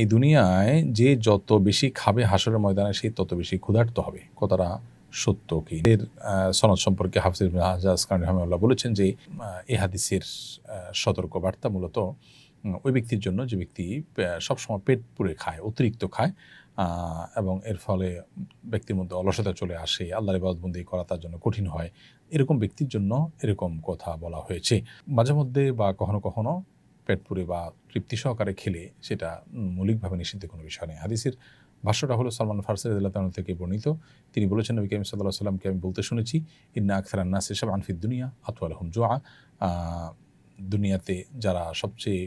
এই দুনিয়ায় যে যত বেশি খাবে হাসরের ময়দানে সে তত বেশি ক্ষুধার্ত হবে। কথাটা সত্য কি? এর সনদ সম্পর্কে হাফিজ হাজাজ খান রহমাল্লাহ বলেছেন যে এই হাদিসের সতর্ক বার্তা মূলত ওই ব্যক্তির জন্য যে ব্যক্তি সবসময় পেট পুড়ে খায়, অতিরিক্ত খায় এবং এর ফলে ব্যক্তির মধ্যে অলসতা চলে আসে, আল্লাহর ইবাদতবন্দি করা তার জন্য কঠিন হয়, এরকম ব্যক্তির জন্য এরকম কথা বলা হয়েছে। মাঝে মধ্যে বা কখনো কখনো পেট পুড়ে বা তৃপ্তি সহকারে খেলে সেটা মৌলিকভাবে নিষিদ্ধ কোনো বিষয় নেই হাদিসের ভাষ্যটা হলো সালমান ফারসি রাদিয়াল্লাহু তাআলা থেকে বর্ণিত। তিনি বলেছেন নবী সাল্লাল্লাহু আলাইহি সাল্লামকে আমি বলতে শুনেছি ইন্না আকসারান নাস হিসাব আনফিদ দুনিয়া আতওয়ালাহুম জুআ আহ, দুনিয়াতে যারা সবচেয়ে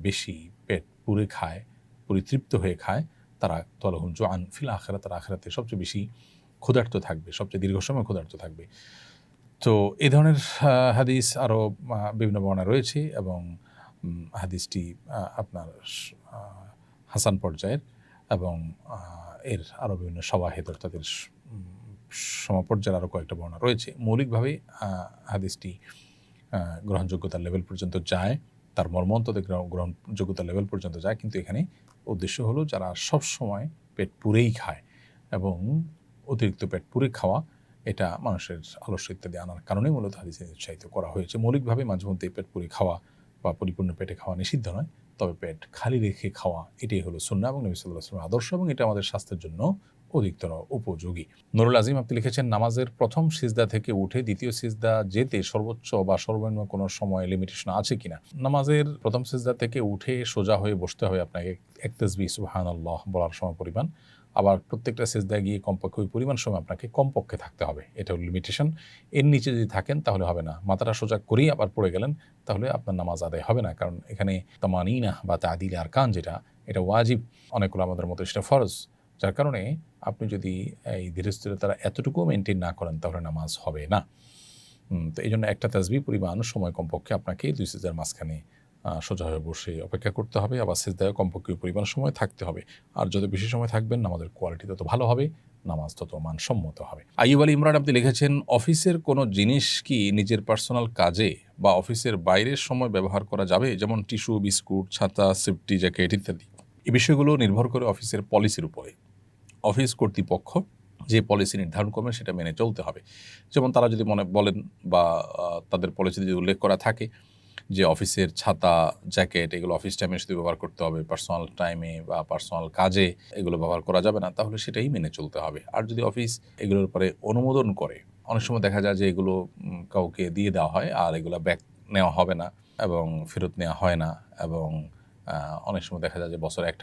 বেশি পেট পুরে খায় পরিতৃপ্ত হয়ে খায় তারা তলহুম জোয়ান ফিল আখেরা তারা আখেরাতে সবচেয়ে বেশি ক্ষুধার্ত থাকবে সবচেয়ে দীর্ঘ সময় ক্ষুধার্ত থাকবে। তো এই ধরনের হাদিস আরও বিভিন্ন বর্ণনা রয়েছে এবং হাদিসটি আপনার হাসান পর্যায়ের এবং এর আরও বিভিন্ন সবাহেদ অর্থাৎ এর সমপর্যায়ের আরও কয়েকটা বর্ণনা রয়েছে। মৌলিকভাবে হাদিসটি গ্রহণযোগ্যতার লেভেল পর্যন্ত যায়, তার গ্রহণ- গ্রহণযোগ্যতার লেভেল পর্যন্ত যায়, কিন্তু এখানে উদ্দেশ্য হলো যারা সব সময় পেট পুরেই খায় এবং অতিরিক্ত পেট পুরে খাওয়া, এটা মানুষের আলস্য ইত্যাদি আনার কারণে মূলত হাদিসে উৎসাহিত করা হয়েছে। মৌলিকভাবে মাঝে মধ্যে পেট পুরে খাওয়া বা পরিপূর্ণ পেটে খাওয়া নিষিদ্ধ নয়, তবে পেট খালি রেখে খাওয়া, এটাই হলো সুন্না এবং নবী সাল্লাহ আসলামের আদর্শ এবং এটা আমাদের স্বাস্থ্যের জন্য অধিকতর উপযোগী। নুরুল আজিম, আপনি লিখেছেন, নামাজের প্রথম সিজদা থেকে উঠে দ্বিতীয় সিজদা যেতে সর্বোচ্চ বা সর্বনিম্ন কোনো সময় লিমিটেশন আছে কিনা? নামাজের প্রথম সিজদা থেকে উঠে সোজা হয়ে বসতে হবে আপনাকে। এক তসবি সুহান আল্লাহ বলার সময় পরিমাণ। আবার প্রত্যেকটা সিজদায় গিয়ে কমপক্ষে ওই পরিমাণ সময় আপনাকে কমপক্ষে থাকতে হবে। এটা লিমিটেশন এর নিচে যদি থাকেন, তাহলে হবে না। মাথাটা সোজা করেই আবার পড়ে গেলেন, তাহলে আপনার নামাজ আদায় হবে না। কারণ এখানে তামানিনা বা তাদিল আর কান যেটা, এটা ওয়াজিব। অনেকগুলো আমাদের মতো সেটা ফরজ। যার কারণে আপনি যদি, এই ধীরস্থিরতারা এতটুকু মেনটেন না করেন, তাহলে নামাজ হবে না। তো এই জন্য একটা তাজবি পরিমাণ সময় কমপক্ষে আপনাকে দুই সিজার মাঝখানে সোজা হয়ে বসে অপেক্ষা করতে হবে। আবার সিজদায় কমপক্ষে পরিমাণ সময় থাকতে হবে। আর যত বেশি সময় থাকবেন, নামাজের কোয়ালিটি তত ভালো হবে, নামাজ তত মানসম্মত হবে। আইব আলী ইমরান আপনি লিখেছেন, অফিসের কোনো জিনিস কি নিজের পার্সোনাল কাজে বা অফিসের বাইরের সময় ব্যবহার করা যাবে? যেমন টিস্যু, বিস্কুট, ছাতা, সেফটি জ্যাকেট, ইত্যাদি। এই বিষয়গুলো নির্ভর করে অফিসের পলিসির উপরে। অফিস কর্তৃপক্ষ যে পলিসি নির্ধারণ করবেন সেটা মেনে চলতে হবে। যেমন তারা যদি মনে বলেন বা তাদের পলিসিতে যদি উল্লেখ করা থাকে যে অফিসের ছাতা, জ্যাকেট এগুলো অফিস টাইমে শুধু ব্যবহার করতে হবে, পার্সোনাল টাইমে বা পার্সোনাল কাজে এগুলো ব্যবহার করা যাবে না, তাহলে সেটাই মেনে চলতে হবে। আর যদি অফিস এগুলোর পরে অনুমোদন করে, অনেক সময় দেখা যায় যে এগুলো কাউকে দিয়ে দেওয়া হয় আর এগুলো ব্যাক নেওয়া হবে না এবং ফেরত নেওয়া হয় না এবং অনেক সময় দেখা যায় যে বছরে একটা